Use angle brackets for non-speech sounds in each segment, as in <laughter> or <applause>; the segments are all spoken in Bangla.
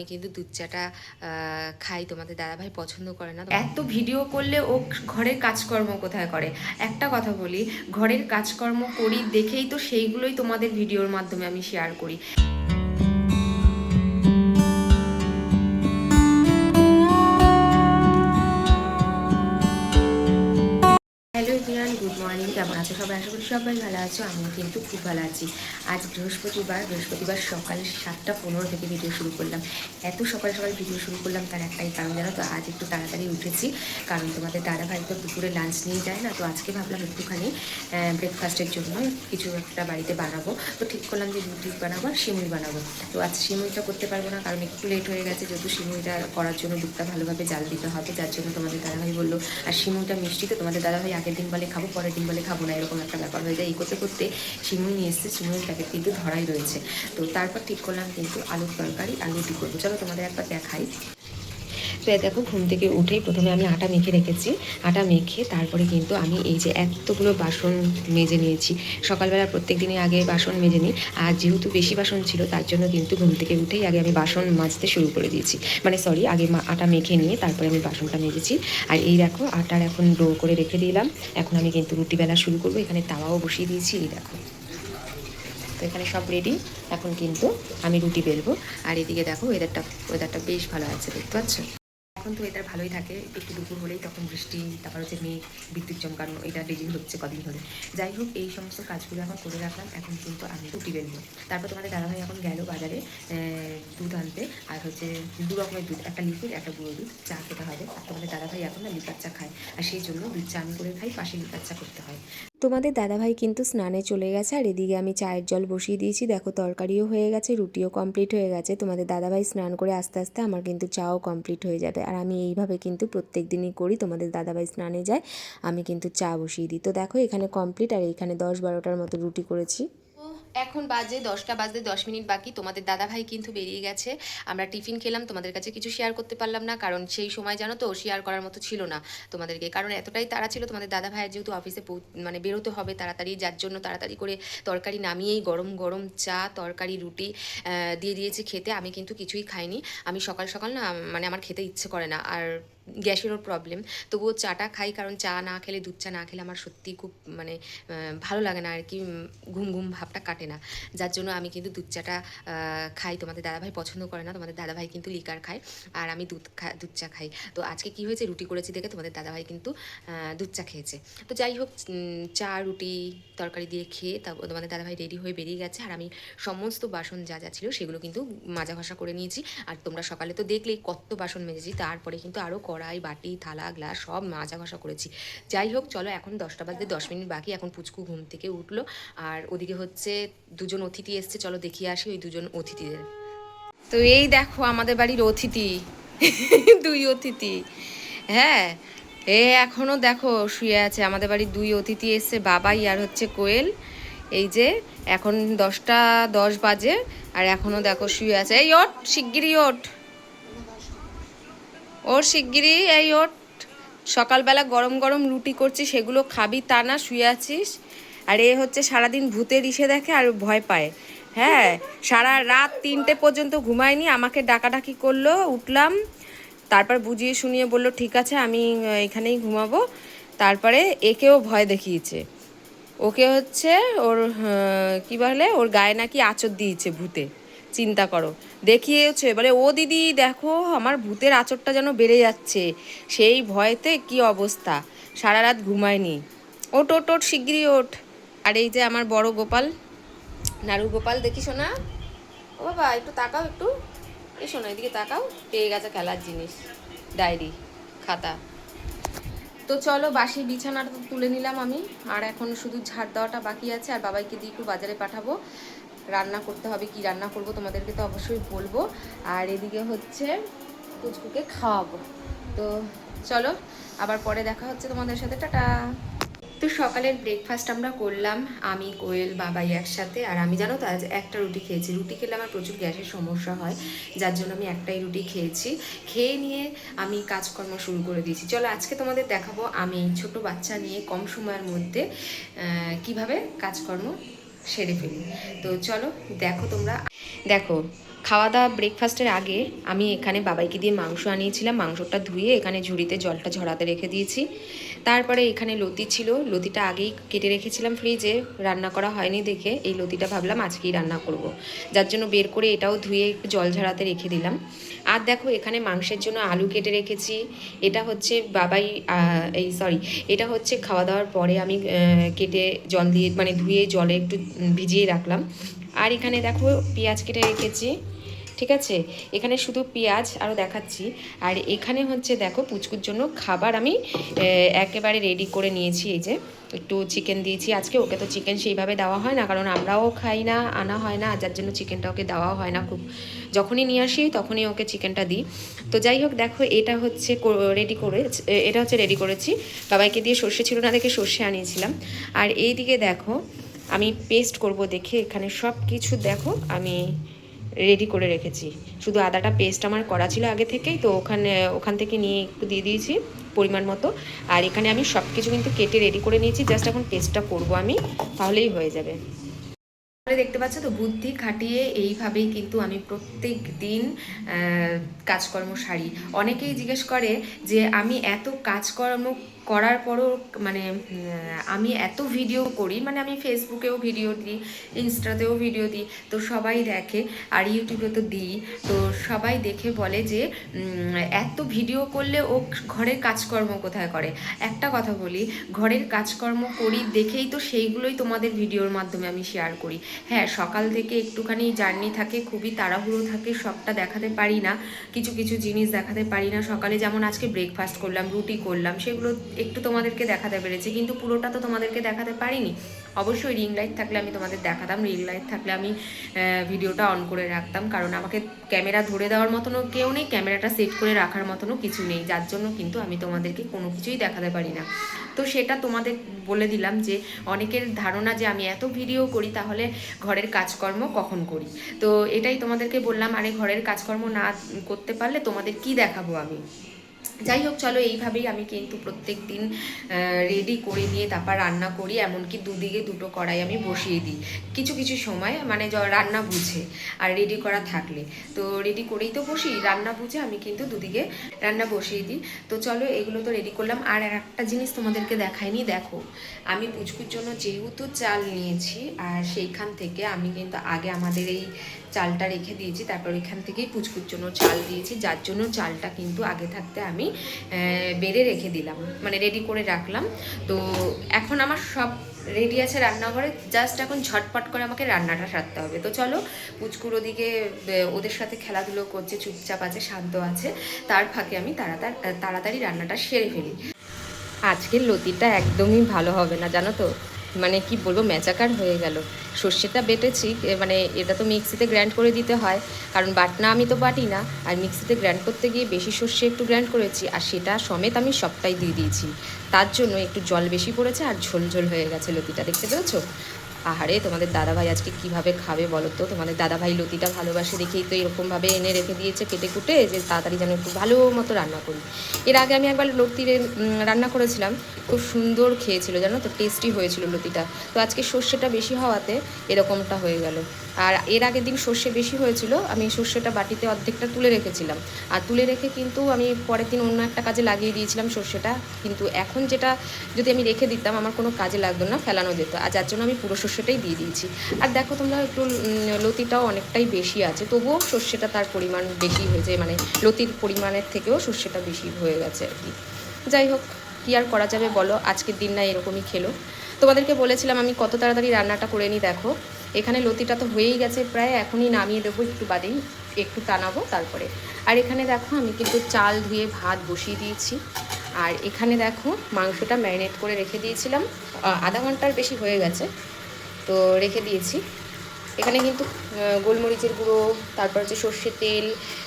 আমি কিন্তু দুধ চাটা খাই, তোমাদের দাদাভাই পছন্দ করে না এত ভিডিও করলে ও ঘরের কাজকর্ম কোথায় করে? একটা কথা বলি, ঘরের কাজকর্ম করি দেখেই তো সেইগুলোই তোমাদের ভিডিওর মাধ্যমে আমি শেয়ার করি। আছো সবাই? আশা করি সবাই ভালো আছো, আমিও কিন্তু খুব ভালো আছি। আজ বৃহস্পতিবার বৃহস্পতিবার সকাল সাতটা পনেরো থেকে ভিডিও শুরু করলাম। এত সকাল সকাল ভিডিও শুরু করলাম তার একটাই কারণ জানো তো, আজ একটু তাড়াতাড়ি উঠেছি। কারণ তোমাদের দাদা ভাই তো দুপুরে লাঞ্চ নিয়ে যায় না, তো আজকে ভাবলাম একটুখানি ব্রেকফাস্টের জন্য কিছু একটা বাড়িতে বানাবো। তো ঠিক করলাম যে রুটি বানাবো আর সিমুই বানাবো। তো আজ সিমুইটা করতে পারব না, কারণ একটু লেট হয়ে গেছে, যেহেতু সিমুইটা করার জন্য দুধটা ভালোভাবে জাল দিতে হবে, যার জন্য তোমাদের দাদাভাই বলল, আর সিমুইটা মিষ্টি, তো তোমাদের দাদাভাই আগের দিন বলে খাব, পরের দিন বলে খাব না। এরকম একটা ব্যাপার হয়ে যায় এই করতে করতে নিয়ে এসছে সিমুইয়ের প্যাকেট কিন্তু ধরাই রয়েছে। তো তারপর ঠিক করলাম কিন্তু আলুর তরকারি, আলু করব। চলো তোমাদের একবার দেখাই। তো দেখো ঘুম থেকে উঠেই প্রথমে আমি আটা মেখে রেখেছি। আটা মেখে তারপরে কিন্তু আমি এই যে এতগুলো বাসন মেজে নিয়েছি। সকালবেলা প্রত্যেক দিনই আগে বাসন মেজে নিই। আর যেহেতু বেশি বাসন ছিল, তার জন্য কিন্তু ঘুম থেকে উঠেই আগে আমি বাসন মাজতে শুরু করে দিয়েছি। মানে সরি আগে আটা মেখে নিয়ে তারপরে আমি বাসনটা মেজেছি। আর এই দেখো আটার এখন ডো করে রেখে দিলাম। এখন আমি কিন্তু রুটি বেলা শুরু করব। এখানে তাওয়াও বসিয়ে দিয়েছি, এই দেখো। তো এখানে সব রেডি এখন কিন্তু আমি রুটি বেলবো। আর এদিকে দেখো ওয়েদারটা ওয়েদারটা বেশ ভালো আছে, দেখতে পাচ্ছ? এখন তো ওয়েদার ভালোই থাকে, একটু দুপুর হলেই তখন বৃষ্টি, তারপর হচ্ছে মেঘ, বিদ্যুৎ চমকানো, এটা ডেলি হচ্ছে কদিন ধরে। যাই হোক, এই সমস্ত কাজগুলো এখন করে রাখলাম, এখন কিন্তু আমি রুটি বেলবো তারপর তোমাদের দাদাভাই এখন গেল বাজারে দুধ আনতে, আর হচ্ছে দু রকমের দুধ, একটা লিকুইড, একটা গুঁড়ো দুধ, চা খেতে হবে। আর তোমাদের দাদাভাই এখন না লিকার চা খায়, আর সেই জন্য দুধ চা আমি করে খাই, পাশে লিকার চা করতে হয়। তোমাদের দাদাভাই কিন্তু স্নানে চলে গেছে, আর এদিকে আমি চায়ের জল বসিয়ে দিয়েছি। দেখো, তরকারিও হয়ে গেছে, রুটিও কমপ্লিট হয়ে গেছে। তোমাদের দাদাভাই স্নান করে আস্তে আস্তে আমার কিন্তু চাও কমপ্লিট হয়ে যাবে। আর আমি এইভাবে কিন্তু প্রত্যেক দিনই করি, তোমাদের দাদাভাই স্নানে যায়, আমি কিন্তু চা বসিয়ে দিই। তো দেখো, এখানে কমপ্লিট আর এখানে দশ বারোটার মতো রুটি করেছি। এখন বাজে দশটা বাজতে দশ মিনিট বাকি। তোমাদের দাদা ভাই কিন্তু বেরিয়ে গেছে। আমরা টিফিন খেলাম, তোমাদের কাছে কিছু শেয়ার করতে পারলাম না, কারণ সেই সময় জানো তো শেয়ার করার মতো ছিল না তোমাদেরকে। কারণ এতটাই তারা ছিল তোমাদের দাদা ভাইয়ের যেহেতু অফিসে মানে বেরোতে হবে তাড়াতাড়ি, যার জন্য তাড়াতাড়ি করে তরকারি নামিয়েই গরম গরম চা, তরকারি, রুটি দিয়ে দিয়েছি খেতে। আমি কিন্তু কিছুই খাইনি। আমি সকাল সকাল না মানে আমার খেতে ইচ্ছে করে না। আর গ্যাসেরও প্রবলেম তবুও চাটা খাই, কারণ চা না খেলে, দুধ চা না খেলে আমার সত্যি খুব মানে ভালো লাগে না আর কি ঘুম ঘুম ভাবটা কাটে না। যার জন্য আমি কিন্তু দুধ চাটা খাই। তোমাদের দাদাভাই পছন্দ করে না, তোমাদের দাদাভাই কিন্তু লিকার খায়, আর আমি দুধ খা, দুধ চা খাই। তো আজকে কি হয়েছে, রুটি করেছি দেখে তোমাদের দাদাভাই কিন্তু দুধ চা খেয়েছে। তো যাই হোক চা, রুটি, তরকারি দিয়ে খেয়ে তারপর তোমাদের দাদাভাই রেডি হয়ে বেরিয়ে গেছে, আর আমি সমস্ত বাসন যা যা ছিল সেগুলো কিন্তু মাজা ঘষা করে নিয়েছি। আর তোমরা সকালে তো দেখলেই কত বাসন মেজেছি, তারপরে কিন্তু আরও কড়াই, বাটি, থালা, গ্লাস সব মাজা ঘষা করেছি। যাই হোক, চলো এখন দশটা বাজতে দশ মিনিট বাকি, এখন পুচকু ঘুম থেকে উঠল। আর ওদিকে হচ্ছে দুজন অতিথি এসছে, চলো দেখিয়ে আসি ওই দুজন অতিথিদের। তো এই দেখো আমাদের বাড়ির অতিথি, <laughs> দুই অতিথি। হ্যাঁ এ এখনও দেখো শুয়ে আছে। আমাদের বাড়ির দুই অতিথি এসছে, বাবাই আর হচ্ছে কোয়েল। এই যে এখন দশটা দশ বাজে, আর এখনও দেখো শুয়ে আছে। এই ওট শিগগিরই ওঠ। ওর শিগগিরই এই ওট। সকালবেলা গরম গরম রুটি করছি, সেগুলো খাবি, তা না, শুয়ে আছিস। আর এ হচ্ছে সারাদিন ভূতের ইসে দেখে আর ভয় পায়। হ্যাঁ সারা রাত তিনটে পর্যন্ত ঘুমায়নি, আমাকে ডাকাডাকি করল, উঠলাম। তারপর বুঝিয়ে শুনিয়ে বলল, ঠিক আছে, আমি এখানেই ঘুমাবো। তারপরে একেও ভয় দেখিয়েছে। ওকে হচ্ছে ওর কি বলে, ওর গায়ে নাকি আচর দিয়েছে ভূতে। চিন্তা করো। দেখিয়েছে এবারে ও দিদি, দেখো, আমার ভূতের আচরটা যেন বেড়ে যাচ্ছে। সেই ভয়েতে কি অবস্থা? সারা রাত ঘুমায়নি। ওট ওট ওট শিগগিরই ওঠ। আর এই যে আমার বড় গোপাল নাড়ু গোপাল, দেখি শোনা? ও বাবা, একটু তাকাও একটু। এই শোনো, এদিকে তাকাও। পেয়ে গেছে খেলার জিনিস। ডায়েরি, খাতা। তো চলো, বাসি বিছানাটা তুলে নিলাম আমি। আর এখন শুধু ঝাড় দেওয়াটা বাকি আছে। আর বাবাইকে দিয়ে একটু বাজারে পাঠাবো। রান্না করতে হবে, কি রান্না করব তোমাদেরকে তো অবশ্যই বলব। আর এদিকে হচ্ছে কুচকুকে খাওয়াবো। তো চলো, আবার পরে দেখা হচ্ছে তোমাদের সাথে, টাটা। তো সকালের ব্রেকফাস্ট আমরা করলাম, আমি কোয়েল বাবাই একসাথে। আর আমি জানো তো, আজ একটা রুটি খেয়েছি। রুটি খেলে আমার প্রচুর গ্যাসের সমস্যা হয়, যার জন্য আমি একটাই রুটি খেয়েছি। খেয়ে নিয়ে আমি কাজকর্ম শুরু করে দিয়েছি। চলো, আজকে তোমাদের দেখাবো আমি ছোট বাচ্চা নিয়ে কম সময়ের মধ্যে কীভাবে কাজকর্ম সেরে ফেলি। তো চলো দেখো তোমরা। দেখো খাওয়া দাওয়া ব্রেকফাস্টের আগে আমি এখানে বাবাইকে দিয়ে মাংস আনিয়েছিলাম। মাংসটা ধুয়ে এখানে ঝুড়িতে জলটা ঝরাতে রেখে দিয়েছি। তারপরে এখানে লতি ছিল। লতিটা আগেই কেটে রেখেছিলাম ফ্রিজে। রান্না করা হয়নি দেখে এই লতিটা ভাবলাম আজকেই রান্না করব। যার জন্য বের করে এটাও ধুয়ে একটু জল ঝরাতে রেখে দিলাম। আর দেখো, এখানে মাংসের জন্য আলু কেটে রেখেছি। এটা হচ্ছে বাবাই এই সরি এটা হচ্ছে খাওয়া দাওয়ার পরে আমি কেটে জল দিয়ে মানে ধুয়ে জলে একটু ভিজিয়ে রাখলাম। আর এখানে দেখো পেঁয়াজ কেটে রেখেছি, ঠিক আছে? এখানে শুধু পেঁয়াজ আরও দেখাচ্ছি। আর এখানে হচ্ছে দেখো পুচকুর জন্য খাবার আমি একেবারে রেডি করে নিয়েছি। এই যে একটু চিকেন দিয়েছি। আজকে ওকে তো চিকেন সেইভাবে দেওয়া হয় না, কারণ আমরাও খাই না, আনা হয় না যার জন্য চিকেনটা ওকে দেওয়া হয় না খুব। যখনই নিয়ে আসি তখনই ওকে চিকেনটা দিই। তো যাই হোক, দেখো এটা হচ্ছে রেডি করে এটা হচ্ছে রেডি করেছি। বাবাইকে দিয়ে সর্ষে ছিল না দেখে সর্ষে আনিয়েছিলাম। আর এই দিকে দেখো আমি পেস্ট করব দেখে, এখানে সব কিছু দেখো, আমি রেডি করে রেখেছি। শুধু আদাটা পেস্ট আমার করা ছিল আগে থেকেই, তো ওখানে, ওখান থেকে নিয়ে একটু দিয়ে দিয়েছি পরিমাণ মতো। আর এখানে আমি সব কিছু কিন্তু কেটে রেডি করে নিয়েছি জাস্ট এখন পেস্টটা করব আমি, তাহলেই হয়ে যাবে। দেখতে পাচ্ছ তো, বুদ্ধি খাটিয়ে এইভাবেই কিন্তু আমি প্রত্যেক দিন কাজকর্ম সারি। অনেকেই জিজ্ঞেস করে যে, আমি এত কাজকর্ম করার পরও মানে আমি এত ভিডিও করি মানে আমি ফেসবুকেও ভিডিও দিই ইনস্টাতেও ভিডিও দিই, তো সবাই দেখে, আর ইউটিউবে তো দিই, তো সবাই দেখে বলে যে এত ভিডিও করলে ও ঘরের কাজকর্ম কোথায় করে? একটা কথা বলি, ঘরের কাজকর্ম করি দেখেই তো সেইগুলোই তোমাদের ভিডিওর মাধ্যমে আমি শেয়ার করি। হ্যাঁ সকাল থেকে একটুখানি জার্নি থাকে, খুবই তাড়াহুড়ো থাকে, সবটা দেখাতে পারি না, কিছু কিছু জিনিস দেখাতে পারি না, সকালে যেমন আজকে ব্রেকফাস্ট করলাম, রুটি করলাম, সেগুলো একটু তোমাদেরকে দেখাতে পেরেছি, কিন্তু পুরোটা তো তোমাদেরকে দেখাতে পারিনি। অবশ্যই রিং লাইট থাকলে আমি তোমাদের দেখাতাম রিং লাইট থাকলে আমি ভিডিওটা অন করে রাখতাম, কারণ আমাকে ক্যামেরা ধরে দেওয়ার মতনও কেউ নেই ক্যামেরাটা সেট করে রাখার মতনও কিছু নেই, যার জন্য কিন্তু আমি তোমাদেরকে কোনো কিছুই দেখাতে পারি না। তো সেটা তোমাদের বলে দিলাম যে, অনেকের ধারণা যে আমি এত ভিডিও করি, তাহলে ঘরের কাজকর্ম কখন করি? তো এটাই তোমাদেরকে বললাম, আরে ঘরের কাজকর্ম না করতে পারলে তোমাদের কি দেখাবো আমি? যাই হোক চলো এইভাবেই আমি কিন্তু প্রত্যেক দিন রেডি করে নিয়ে তারপর রান্না করি, এমনকি দুদিকে দুটো কড়াই আমি বসিয়ে দিই। কিছু কিছু সময় মানে রান্না বুঝে, আর রেডি করা থাকলে। তো রেডি করেই তো বসি, রান্না বুঝে আমি কিন্তু দুদিকে রান্না বসিয়ে দিই। তো চলো, এগুলো তো রেডি করলাম। আর একটা জিনিস তোমাদেরকে দেখাইনি, দেখো। আমি পুচকুর জন্য যেহেতু চাল নিয়েছি, আর সেইখান থেকে আমি কিন্তু আগে আমাদের এই চালটা রেখে দিয়েছি, তারপর এখান থেকেই পুচকুর জন্য চাল দিয়েছি, যার জন্য চালটা কিন্তু আগে থাকতে আমি বেড়ে রেখে দিলাম মানে রেডি করে রাখলাম। তো এখন আমার সব রেডি আছে রান্নাঘরে জাস্ট এখন ঝটপট করে আমাকে রান্নাটা সারতে হবে। তো চলো, পুচকুর ওদিকে ওদের সাথে খেলাধুলো করছে, চুপচাপ আছে, শান্ত আছে, তার ফাঁকে আমি তাড়াতাড়ি তাড়াতাড়ি রান্নাটা সেরে ফেলি। আজকের লতিটা একদমই ভালো হবে না, জানো তো? মানে কি বলব, ম্যাচাকার হয়ে গেল। সর্ষেটা বেটেছি মানে এটা তো মিক্সিতে গ্র্যান্ড করে দিতে হয়। কারণ বাটনা আমি তো বাটি না, আর মিক্সিতে গ্র্যান্ড করতে গিয়ে বেশি সর্ষে একটু গ্র্যান্ড করেছি, আর সেটা সমেত আমি সবটাই দিয়ে দিয়েছি। তার জন্য একটু জল বেশি পড়েছে, আর ঝোল ঝোল হয়ে গেছে লতিটা, দেখতে পেরেছ আহারে, তোমাদের দাদাভাই আজকে কীভাবে খাবে বলো তো? তোমাদের দাদাভাই লতিটা ভালোবাসে দেখেই তো এরকমভাবে এনে রেখে দিয়েছে কেটে কুটে যে তাড়াতাড়ি যেন একটু ভালো মতো রান্না করি। এর আগে আমি একবার লতি রান্না করেছিলাম, খুব সুন্দর খেয়েছিল, জানো তো? টেস্টি হয়েছিল লতিটা। তো আজকে সর্ষেটা বেশি হওয়াতে এরকমটা হয়ে গেল। আর এর আগের দিন সর্ষে বেশি হয়েছিল, আমি সর্ষেটা বাটিতে অর্ধেকটা তুলে রেখেছিলাম। আর তুলে রেখে কিন্তু আমি পরের দিন অন্য একটা কাজে লাগিয়ে দিয়েছিলাম সর্ষেটা। কিন্তু এখন যেটা যদি আমি রেখে দিতাম, আমার কোনো কাজে লাগতো না, ফেলানো যেত। আর যার জন্য আমি পুরো সর্ষেটাই দিয়ে দিয়েছি। আর দেখো তোমরা একটু লতিটাও অনেকটাই বেশি আছে, তবুও সর্ষেটা তার পরিমাণ বেশি হয়েছে মানে লতির পরিমাণের থেকেও সর্ষেটা বেশি হয়ে গেছে আর কি। যাই হোক, কী আর করা যাবে বলো? আজকের দিন না এরকমই খেলো। তোমাদেরকে বলেছিলাম আমি কত তাড়াতাড়ি রান্নাটা করে নিই, দেখো। এখানে লতিটা তো হয়েই গেছে, প্রায় এখনই নামিয়ে দেবো, একটু বাদেই একটু টানাবো তারপরে। আর এখানে দেখো, আমি কিন্তু চাল ধুয়ে ভাত বসিয়ে দিয়েছি। আর এখানে দেখো, মাংসটা ম্যারিনেট করে রেখে দিয়েছিলাম। আধা ঘণ্টার বেশি হয়ে গেছে। তো রেখে দিয়েছি। এখানে কিন্তু গোলমরিচের গুঁড়ো, তারপর হচ্ছে সর্ষের তেল,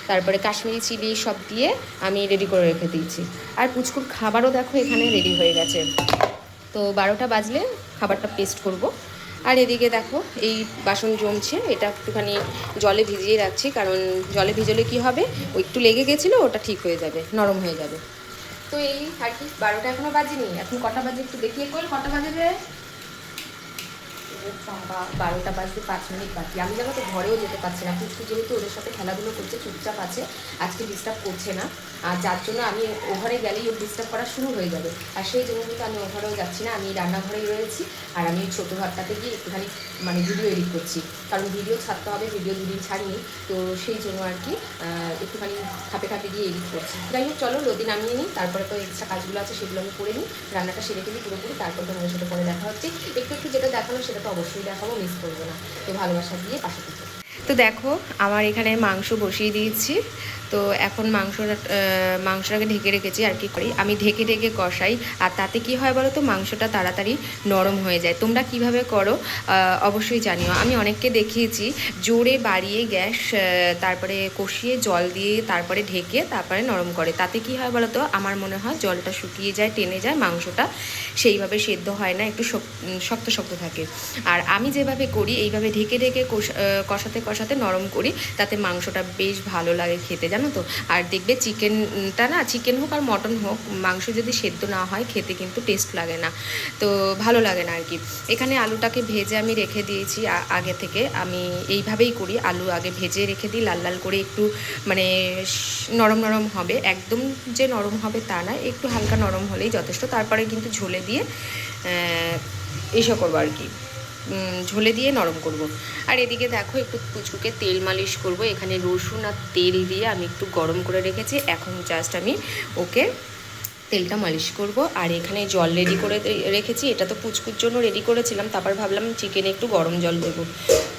তারপরে কাশ্মীরি চিলি সব দিয়ে আমি রেডি করে রেখে দিয়েছি। আর পুচকুর খাবারও দেখো এখানে রেডি হয়ে গেছে। তো বারোটা বাজলে খাবারটা পেস্ট করব। আর এদিকে দেখো, এই বাসন জমছে, এটা একটুখানি জলে ভিজিয়ে রাখছি, কারণ জলে ভিজলে কি হবে? ও একটু লেগে গেছিল, ওটা ঠিক হয়ে যাবে, নরম হয়ে যাবে। তো এই আর কি, বারোটা এখনও বাজেনি, এখন কটা বাজে একটু দেখিয়ে কই, কটা বাজে বারোটা বাজতে পাঁচ মিনিট বাকি। আমি জানো তো ঘরেও যেতে পারছি না। পুচকু যেহেতু ওদের সাথে খেলাধুলো করছে, চুপচাপ আছে, আজকে ডিস্টার্ব করছে না। আর যার জন্য আমি ওভারে গেলেই ওর ডিস্টার্ব করা শুরু হয়ে যাবে। আর সেই জন্য কিন্তু আমি ওভারেও যাচ্ছি না। আমি রান্নাঘরেই রয়েছি। আর আমি ছোটো ঘরটাতে গিয়ে একটুখানি মানে ভিডিও এডিট করছি। কারণ ভিডিও ছাড়তে হবে ভিডিও দুদিন ছাড়িনি। তো সেই জন্য আর কি একটুখানি খাপে খাপে গিয়ে এডিট করছি। যাই হোক, চলো রোদি নামিয়ে নিই। তারপরে তো এক্সট্রা কাজগুলো আছে, সেগুলো আমি করে নিই। রান্নাটা সেরে ফেলি পুরোপুরি। তারপর তোমাদের সাথে পরে দেখা হচ্ছে। একটু একটু যেটা দেখানো সেটা তো অবশ্যই দেখাবো মিস করব না। তো ভালোবাসা দিয়ে পাশে থেকে। তো দেখো, আমার এখানে মাংস বসিয়ে দিয়েছি। তো এখন মাংসটা মাংসটাকে ঢেকে রেখেছি আর কি করি। আমি ঢেকে ঢেকে কষাই, আর তাতে কি হয় বলো তো, মাংসটা তাড়াতাড়ি নরম হয়ে যায়। তোমরা কীভাবে করো অবশ্যই জানিও। আমি অনেককে দেখিয়েছি, জোরে বাড়িয়ে গ্যাস তারপরে কষিয়ে জল দিয়ে তারপরে ঢেকে তারপরে নরম করে। তাতে কি হয় বলো তো, আমার মনে হয় জলটা শুকিয়ে যায়, টেনে যায়, মাংসটা সেইভাবে সেদ্ধ হয় না, একটু শক- শক্ত শক্ত থাকে। আর আমি যেভাবে করি, এইভাবে ঢেকে ঢেকে কষা- কষাতে কষাতে নরম করি, তাতে মাংসটা বেশ ভালো লাগে খেতে, জানো তো? আর দেখবে চিকেনটা না, চিকেন হোক আর মটন হোক, মাংস যদি সেদ্ধ না হয়, খেতে কিন্তু টেস্ট লাগে না। তো ভালো লাগে না আর কি। এখানে আলুটাকে ভেজে আমি রেখে দিয়েছি আগে থেকে। আমি এইভাবেই করি, আলু আগে ভেজে রেখে দিই, লাল লাল করে একটু মানে নরম নরম হবে। একদম যে নরম হবে তা না, একটু হালকা নরম হলেই যথেষ্ট। তারপরে কিন্তু ঝোলে দিয়ে এসব করব আর কি। ঝোলে দিয়ে নরম করব। আর এদিকে দেখো একটু কুচকুকে তেল মালিশ করব। এখানে রসুন আর তেল দিয়ে আমি একটু গরম করে রেখেছি। এখন জাস্ট আমি ওকে তেলটা মালিশ করব। আর এখানে জল রেডি করে রেখেছি। এটা তো পুচকুর জন্য রেডি করেছিলাম। তারপর ভাবলাম চিকেনে একটু গরম জল দেবো।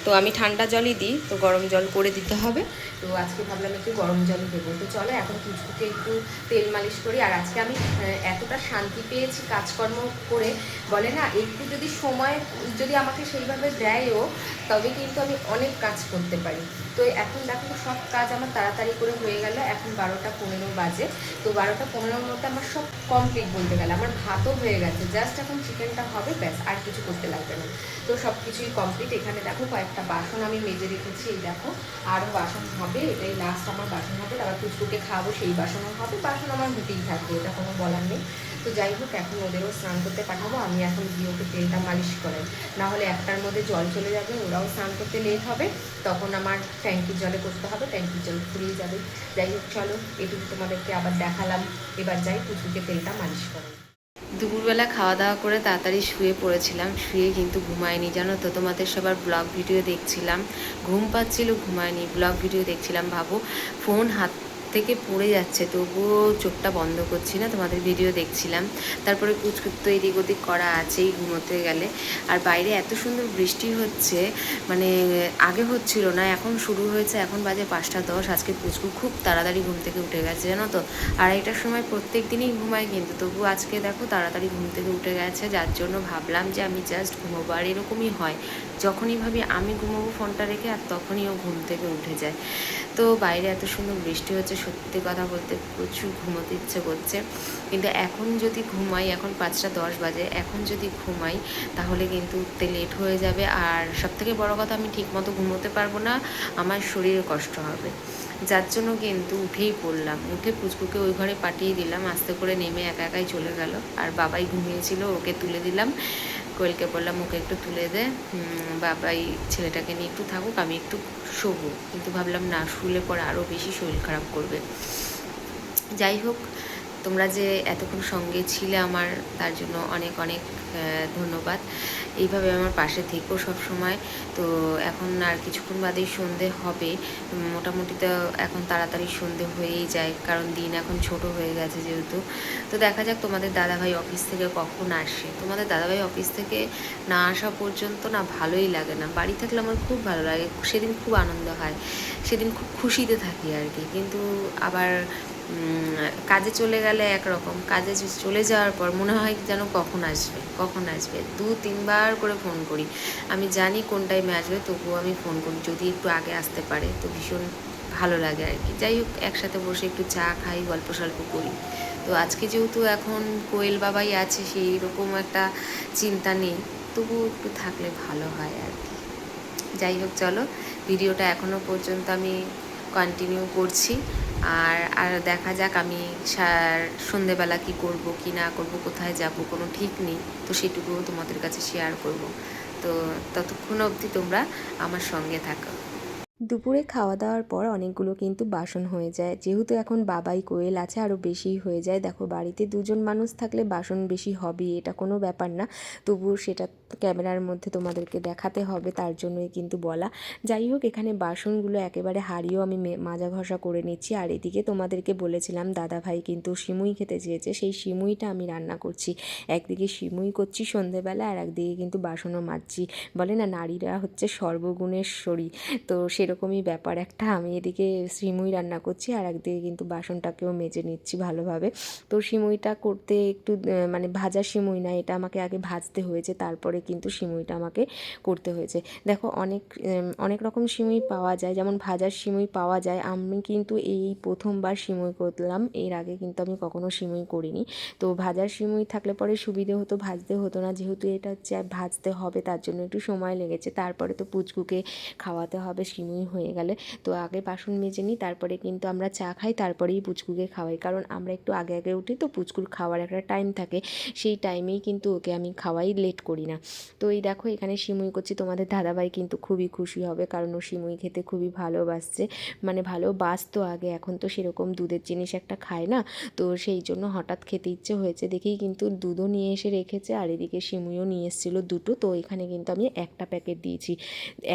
তো আমি ঠান্ডা জলই দিই, তো গরম জল করে দিতে হবে। তো আজকে ভাবলাম একটু গরম জল দেবো। তো চলো এখন পুচকুকে একটু তেল মালিশ করি। আর আজকে আমি এতটা শান্তি পেয়েছি কাজকর্ম করে। বলে না, একটু যদি সময়, যদি আমাকে সেইভাবে দেয়ও, তবে কিন্তু আমি অনেক কাজ করতে পারি। তো এখন দেখো, সব কাজ আমার তাড়াতাড়ি করে হয়ে গেল। এখন বারোটা পনেরো বাজে। তো বারোটা পনেরোর মধ্যে আমার সব কমপ্লিট বলতে গেলে, আমার ভাতও হয়ে গেছে। জাস্ট এখন চিকেনটা হবে, ব্যাস, আর কিছু করতে লাগবে না। তো সব কিছুই কমপ্লিট এখানে দেখো কয়েকটা বাসন আমি মেজে রেখেছি, এই দেখো। আরও বাসন হবে, এটাই লাস্ট আমার বাসন হবে। তারপর কুচকুকে খাব সেই বাসনও হবে। বাসন আমার হতেই থাকবে, এটা কোনো বলার নেই। তো যাই হোক, এখন ওদেরও স্নান করতে পাঠাবো। আমি এখন গিয়ে ওকে তেলটা মালিশ করাই। না হলে একটার মধ্যে জল চলে যাবে, ওরাও স্নান করতে লেট হবে। তখন আমার ট্যাঙ্কির জলে করতে হবে, ট্যাঙ্কির জল ফুরিয়ে যাবে। যাই হোক, চলো, এটুকু তোমাদেরকে আবার দেখালাম। এবার যাই কুচকুকে তেলটা মালিশ করাই। দুপুরবেলা খাওয়া দাওয়া করে তাড়াতাড়ি শুয়ে পড়েছিলাম। শুয়ে কিন্তু ঘুমায়নি, জানো তো? তোমাদের সবার ব্লগ ভিডিও দেখছিলাম। ঘুম পাচ্ছিল, ঘুমায়নি। ব্লগ ভিডিও দেখছিলাম, ভাবো। ফোন হাত থেকে পড়ে যাচ্ছে, তবুও চোখটা বন্ধ করছি না, তোমাদের ভিডিও দেখছিলাম। তারপরে কুচকুচ তো এদিক ওদিক করা আছেই ঘুমোতে গেলে। আর বাইরে এত সুন্দর বৃষ্টি হচ্ছে মানে আগে হচ্ছিল না, এখন শুরু হয়েছে, এখন বাজে পাঁচটা দশ, আজকে পুচকু খুব তাড়াতাড়ি ঘুম থেকে উঠে গেছে, জানো তো? আড়াইটার সময় প্রত্যেক দিনই ঘুমায় কিন্তু তবু আজকে দেখো তাড়াতাড়ি ঘুম থেকে উঠে গেছে, যার জন্য ভাবলাম যে আমি জাস্ট ঘুমোবো, আর এরকমই হয়। যখনই ভাবি আমি ঘুমোবো ফোনটা রেখে, আর তখনই ও ঘুম থেকে উঠে যায়। তো বাইরে এত সুন্দর বৃষ্টি হচ্ছে সত্যি কথা বলতে প্রচুর ঘুমোতে ইচ্ছে করছে। কিন্তু এখন যদি ঘুমাই, এখন পাঁচটা দশ বাজে, এখন যদি ঘুমাই, তাহলে কিন্তু উঠতে লেট হয়ে যাবে। আর সবথেকে বড় কথা, আমি ঠিকমতো ঘুমোতে পারব না, আমার শরীরে কষ্ট হবে। যার জন্য কিন্তু উঠেই পড়লাম। উঠে পুচকুকে ওই ঘরে পাঠিয়ে দিলাম, আস্তে করে নেমে একা একাই চলে গেল। আর বাবাই ঘুমিয়েছিল, ওকে তুলে দিলাম। কোয়েলকে বললাম, ওকে একটু তুলে দে। বাবাই ছেলেটাকে নিয়ে একটু থাকুক, আমি একটু শোবো। কিন্তু ভাবলাম, না, শুলে পরে আরও বেশি শরীর খারাপ করবে। যাই হোক তোমরা যে এতক্ষণ সঙ্গে ছিলে আমার, তার জন্য অনেক অনেক ধন্যবাদ। এইভাবে আমার পাশে থেকো সময় তো এখন আর কিছুক্ষণ বাদেই সন্ধে হবে। মোটামুটি তো এখন তাড়াতাড়ি সন্ধে হয়েই যায়, কারণ দিন এখন ছোট হয়ে গেছে যেহেতু। তো দেখা যাক তোমাদের দাদাভাই অফিস থেকে কখন আসে। তোমাদের দাদাভাই অফিস থেকে না আসা পর্যন্ত না ভালোই লাগে না। বাড়ি থাকলে আমার খুব ভালো লাগে। সেদিন খুব আনন্দ হয়। সেদিন খুব খুশিতে থাকি আর কি। কিন্তু আবার কাজে চলে গেলে একরকম। কাজে চলে যাওয়ার পর মনে হয় যেন কখন আসবে কখন আসবে? দু, তিনবার করে ফোন করি। আমি জানি কোন টাইমে আসবে, তবুও আমি ফোন করি। যদি একটু আগে আসতে পারে, তো ভীষণ ভালো লাগে আর কি। যাই হোক, একসাথে বসে একটু চা খাই, গল্প সল্প করি। তো আজকে যেহেতু এখন কোয়েল বাবাই আছে, সেই রকম একটা চিন্তা নেই। তবু একটু থাকলে ভালো হয় আর কি। যাই হোক, চলো। ভিডিওটা এখনও পর্যন্ত আমি কন্টিনিউ করছি। আর আর দেখা যাক আমি সন্ধেবেলা কি করব, কি না করব, কোথায় যাব, কোনো ঠিক নেই। তো সেটুকুও তোমাদের কাছে শেয়ার করব। তো ততক্ষণ অবধি তোমরা আমার সঙ্গে থাকো। দুপুরে খাওয়া দাওয়ার পর অনেকগুলো কিন্তু বাসন হয়ে যায়। যেহেতু এখন বাবাই কোয়েল আছে আরও বেশিই হয়ে যায়। দেখো, বাড়িতে দুজন মানুষ থাকলে বাসন বেশি হবে, এটা কোনো ব্যাপার না। তবুও সেটা ক্যামেরার মধ্যে তোমাদেরকে দেখাতে হবে, তার জন্যই কিন্তু বলা। যাই হোক, এখানে বাসনগুলো একেবারে হারিয়েও আমি মাজা ঘষা করে নিচ্ছি। আর এদিকে তোমাদেরকে বলেছিলাম দাদা ভাই কিন্তু সিমুই খেতে চেয়েছে। সেই সিমুইটা আমি রান্না করছি। একদিকে সিমুই করছি সন্ধেবেলা, আর একদিকে কিন্তু বাসনও মাজছি। বলে না, নারীরা হচ্ছে সর্বগুণেশ্বরী। তো সেরকমই ব্যাপার। একটা আমি এদিকে সিমুই রান্না করছি আর একদিকে কিন্তু বাসনটাকেও মেজে নিচ্ছি ভালোভাবে। তো সিমুইটা করতে একটু মানে ভাজা সিমুই না, এটা আমাকে আগে ভাজতে হয়েছে, তারপরে কিন্তু সিমুইটা আমাকে করতে হয়েছে। দেখো, অনেক অনেক রকম সিমুই পাওয়া যায়, যেমন ভাজার সিমুই পাওয়া যায়। আমি কিন্তু এই প্রথমবার সিমুই করলাম, এর আগে কিন্তু আমি কখনো সিমুই করিনি। তো ভাজার সিমুই থাকলে পরে সুবিধে হতো, ভাজতে হতো না। যেহেতু এটা হচ্ছে ভাজতে হবে, তার জন্য একটু সময় লেগেছে। তারপরে তো পুচকুকে খাওয়াতে হবে, সিমুই হয়ে গেলে। তো আগে বাসন মেজে নিই, তারপরে কিন্তু আমরা চা খাই, তারপরেই পুচকুকে খাওয়াই। কারণ আমরা একটু আগে আগে উঠি তো পুচকুর খাওয়ার একটা টাইম থাকে। সেই টাইমেই কিন্তু ওকে আমি খাওয়াই লেট করি না। তো এই দেখো এখানে সিমুই করছি, তোমাদের দাদাভাই কিন্তু খুবই খুশি হবে, কারণ ও সিমুই খেতে খুবই ভালোবাসছে। মানে ভালোবাসতো আগে, এখন তো সেরকম দুধের জিনিস একটা খায় না। তো সেই জন্য হঠাৎ খেতে ইচ্ছে হয়েছে, দেখেই কিন্তু দুধও নিয়ে এসে রেখেছে, আর এদিকে সিমুইও নিয়ে এসেছিল দুটো। তো এখানে কিন্তু আমি একটা প্যাকেট দিয়েছি।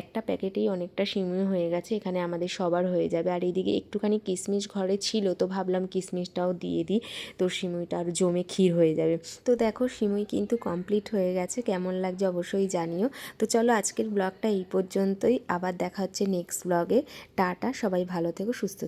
একটা প্যাকেটেই অনেকটা সিমুই হয়ে গেছে, এখানে আমাদের সবার হয়ে যাবে। আর এদিকে একটুখানি কিশমিশ ঘরে ছিল, তো ভাবলাম কিশমিশটাও দিয়ে দিই। তো সিমুইটা আর জমে ক্ষীর হয়ে যাবে। তো দেখো, সিমুই কিন্তু কমপ্লিট হয়ে গেছে, কেমন লাগছে অবশ্যই জানিও। তো চলো আজকের ব্লগটা এই পর্যন্তই, আবার দেখা হচ্ছে নেক্সট ব্লগে টাটা, সবাই ভালো থেকো, সুস্থ থেকো।